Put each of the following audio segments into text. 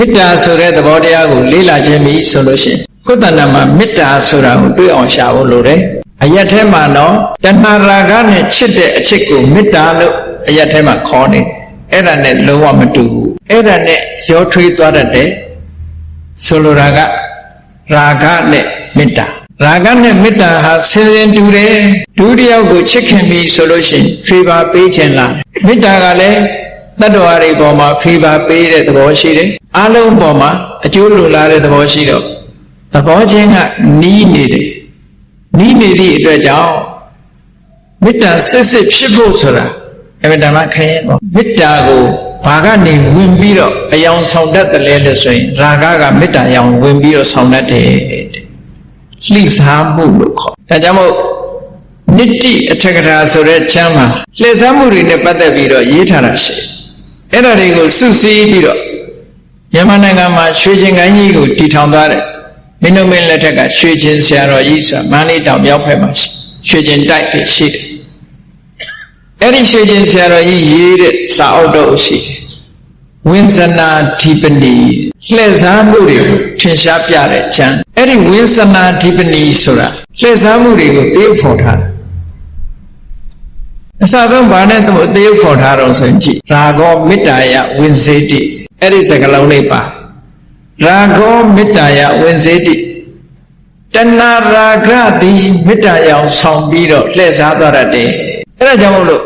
မေတ္တာဆိုတဲ့သဘောတရားကိုလေ့လာခြင်းပြီဆိုလို့ရှိရင်ကိုယ်တဏ္ဍာမှာမေတ္တာဆိုတာကိုတွေ့အောင်ရှာဖို့လိုတယ်အရက်ထဲမှာတော့တဏှာရာဂနဲ့ချစ်တဲ့အချစ်ကိုမေတ္တာလို့အရက်ထဲမှာခေါ်နေတယ်အဲ့ဒါနဲ့လုံးဝမတူဘူးအဲ့ဒါနဲ့ရောထွေးသွားတတ်တယ်ဆိုလိုတာကရာဂနဲ့မေတ္တာရာဂနဲ့မေတ္တာဟာဆင်းရဲတူတယ်ဒုတိယကိုချစ်ခင်ပြီဆိုလို့ရှိရင်ဖေးပါပေးခြင်းလားမေတ္တာကလည်း တတ္တဝါတွေပေါ်မှာဖေးပါပေးတဲ့သဘောရှိတယ်အလုံးပေါ်မှာအကျိုးလိုလားတဲ့သဘောရှိတော့သဘောချင်းကနီးနေတယ်နီးနေသည့်အတွက်ကြောင့်မေတ္တာစစ်စစ်ဖြစ်ဖို့ဆိုတာအမေတ္တာမခရင်တော့မေတ္တာကိုဘာကနေဝင်ပြီးတော့အယောင်ဆောင်တတ်တယ်လဲလို့ဆိုရင်ရာဂကမေတ္တာအယောင်ဝင်ပြီးတော့ဆောင်တတ်တယ်တဲ့လှိစားမှုလို့ခေါ်ဒါကြောင့်မို့နိတိအထက်ကရာဆိုတဲ့ချမ်းမှာလှည့်စားမှုတွေနဲ့ပတ်သက်ပြီးတော့ရေးထားတာရှိ အဲ့ဒါတွေကိုစုစည်းပြီးတော့မြန်မာနိုင်ငံမှာရွှေချင်းကိုင်းကြီးကိုတည်ထောင်သွားတဲ့မင်းတို့မင်းလက်ထက်ကရွှေချင်းဆရာတော်ကြီးဆိုတာမန္တလေးတောင်မြောက်ဘက်မှာရွှေချင်းတိုက်ပြီးရှိတယ်အဲ့ဒီရွှေချင်းဆရာတော်ကြီးရေးတဲ့စာအုပ်တော့ရှိတယ်ဝင်းစနာဓိပနီလှည့်စားမှုတွေကိုထင်ရှားပြတဲ့ချမ်းအဲ့ဒီဝင်းစနာဓိပနီဆိုတာလှည့်စားမှုတွေကိုတေးဖော်ထားတယ် အစဆုံးဘာနဲ့သူတေးဖော်ထားတော့ဆိုရင်ကြည့်ရာဂောမေတ္တာယဝင်းစေတိအဲ့ဒီစကားလုံးလေးပါရာဂောမေတ္တာယဝင်းစေတိတဏရာဂသည်မေတ္တာရောင်ဆောင်ပြီးတော့လှည့်စားသွားတတ်တယ်အဲ့ဒါကြောင့်မို့လို့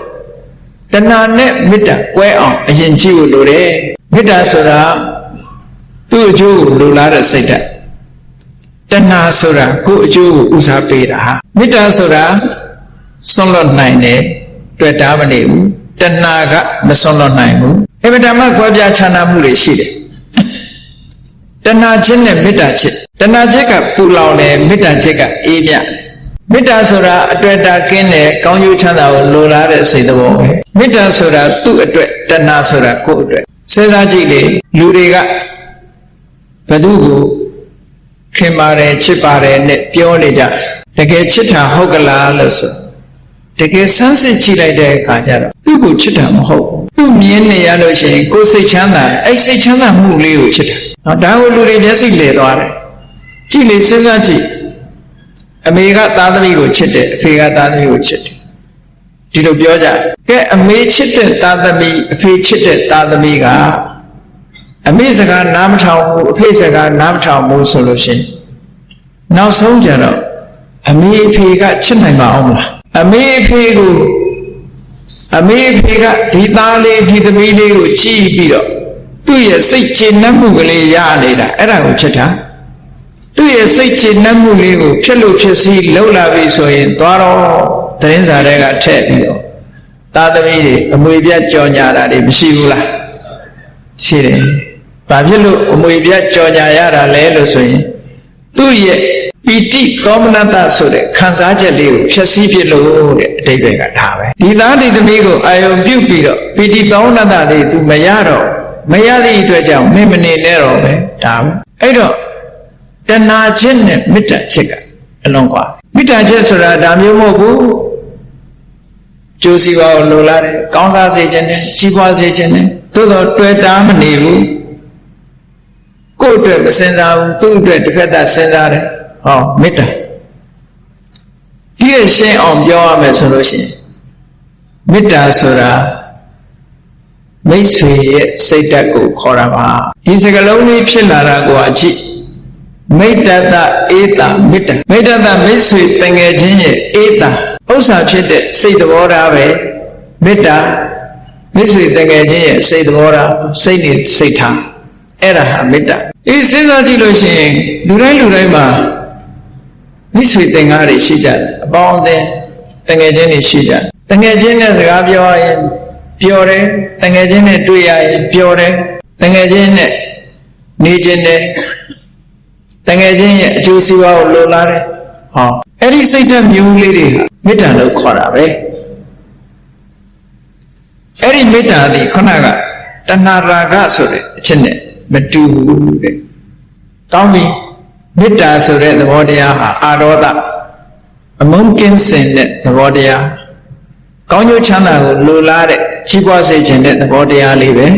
တဏနဲ့မေတ္တာကွဲအောင်အရင်ကြည့်ဖို့လိုတယ်မေတ္တာဆိုတာသူ့အကျိုးကိုလိုလားတဲ့စိတ်ဓာတ်တဏဆိုတာကိုယ့်အကျိုးကိုဦးစားပေးတာမေတ္တာဆိုတာစွန့်လွတ်နိုင်တယ် တွေ့တာမနေဘူးတဏကမစွန့်လွတ်နိုင်ဘူးအဗဓမ္မကွဲပြားခြားနားမှုတွေရှိတယ်တဏချင်းနဲ့မေတ္တာချစ်တဏချစ်ကပူလောင်တယ်မေတ္တာချစ်ကအေးမြမေတ္တာဆိုတာအတွေ့အတာကင်းတယ်ကောင်းကျိုးချမ်းသာကိုလိုလားတဲ့စိတ်သဘောပဲမေတ္တာဆိုတာသူ့အတွက်တဏဆိုတာကိုယ့်အတွက်စဉ်းစားကြည့်လေလူတွေကဘသူကိုခင်ပါတယ်ချစ်ပါတယ်နဲ့ပြောနေကြတကယ်ချစ်တာဟုတ်ကလားလို့ဆို တကယ်ဆန်းစစ်ကြည့်လိုက်တဲ့အခါကျတော့သူ့ကိုချစ်တာမဟုတ်ဘူးသူ့မြင်နေရလို့ရှိရင်ကိုယ်စိတ်ချမ်းသာအဲ့စိတ်ချမ်းသာမှုလေးကိုချစ်တာနော်ဒါကိုလူတွေမျက်စိလဲသွားတယ်ကြည့်လေစဉ်းစားကြည့်အမေကသားသမီးကိုချစ်တယ်အဖေကသားသမီးကိုချစ်တယ်ဒီလိုပြောကြကဲအမေချစ်တဲ့သားသမီးအဖေချစ်တဲ့သားသမီးကအမေစကားနားမထောင်ဘူးအဖေစကားနားမထောင်ဘူးဆိုလို့ရှိရင်နောက်ဆုံးကြတော့အမေအဖေကချစ်နိုင်ပါအောင်မလား အမေအဖေကိုအမေအဖေကဒီသားလေးဒီသမီးလေးကိုကြည့်ပြီးတော့သူ့ရဲ့စိတ်ကျေနပ်မှုကလေးရနေတာအဲ့ဒါကိုချစ်တာသူ့ရဲ့စိတ်ကျေနပ်မှုလေးကိုဖြစ်လို့ဖြစ်စီလှုပ်လာပြီဆိုရင်သွားတော့သတင်းစာတွေကထည့်ပြီးတော့သားသမီးတွေအမွေပြတ်ကြော်ညာတာတွေမရှိဘူးလားရှိတယ်ဘာဖြစ်လို့အမွေပြတ်ကြော်ညာရတာလဲလို့ဆိုရင် သူ့ရဲ့ပီတိသောမနတဆိုတဲ့ခံစားချက်လေးကိုဖြည့်ဆည်းပြလို့တဲ့အတိတ်ပဲကဒါပဲဒီသားဒီသမီးကိုအာယုံပြုတ်ပြီးတော့ပီတိသောမနတလေးသူမရတော့မရသည့်အတွက်ကြောင့်မင်းမနေနဲ့တော့ပဲဒါပဲအဲ့တော့တဏှာချင်းနဲ့မေတ္တာချင်းကအလုံးကွာမေတ္တာချင်းဆိုတာဒါမျိုးမဟုတ်ဘူးကျိုးစီပါကိုလိုလားတယ်ကောင်းစားစေခြင်းနဲ့ကြီးပွားစေခြင်းနဲ့သို့တော့တွေ့တာမနေဘူး ကိုယ့်အတွက်မစင်စားဘူးသူ့အတွက်တစ်ဖက်သက်စဉ်းစားတယ်ဟောမေတ္တာဒီရရှင်းအောင်ပြောရမယ်ဆိုလို့ရှိရင်မေတ္တာဆိုတာမိတ်ဆွေရဲ့စိတ်ဓာတ်ကိုခေါ်တာပါဒီစကလုံးလေးဖြစ်လာတာကိုအကြည့်မိတ္တတအေးတာမေတ္တာမိတ္တတမိတ်ဆွေတငယ်ချင်းရဲ့အေးတာဥစ္စာဖြစ်တဲ့စိတ်သဘောထားပဲမေတ္တာမိတ်ဆွေတငယ်ချင်းရဲ့စိတ်သဘောထားစိတ်နဲ့စိတ်ထားအဲ့ဒါဟာမေတ္တာ အေးစဉ်းစားကြည့်လို့ရှိရင်လူတိုင်းလူတိုင်းမှာမိတ်ဆွေတင်ကားတွေရှိကြတယ်အပေါင်းအသင်းတငယ်ချင်းတွေရှိကြတယ်တငယ်ချင်းနဲ့စကားပြောရင်ပျော်တယ်တငယ်ချင်းနဲ့တွေ့ရရင်ပျော်တယ်တငယ်ချင်းနဲ့နေခြင်းနဲ့တငယ်ချင်းရဲ့အကျိုးစီးပွားကိုလိုလားတယ်ဟောအဲ့ဒီစိတ်ဓာတ်မျိုးလေးတွေမေတ္တာလို့ခေါ်တာပဲအဲ့ဒီမေတ္တာဒီခုနကတဏှာရာဂဆိုတဲ့အချက်နဲ့ မတူဘူးတဲ့ကောင်းပြီမေတ္တာဆိုတဲ့သဘောတရားဟာအာရောဒအမုန်းကင်းစင်တဲ့သဘောတရားကောင်းကျိုးချမ်းသာကိုလိုလားတဲ့ကြီးပွားစေခြင်းတဲ့သဘောတရားလေးပဲ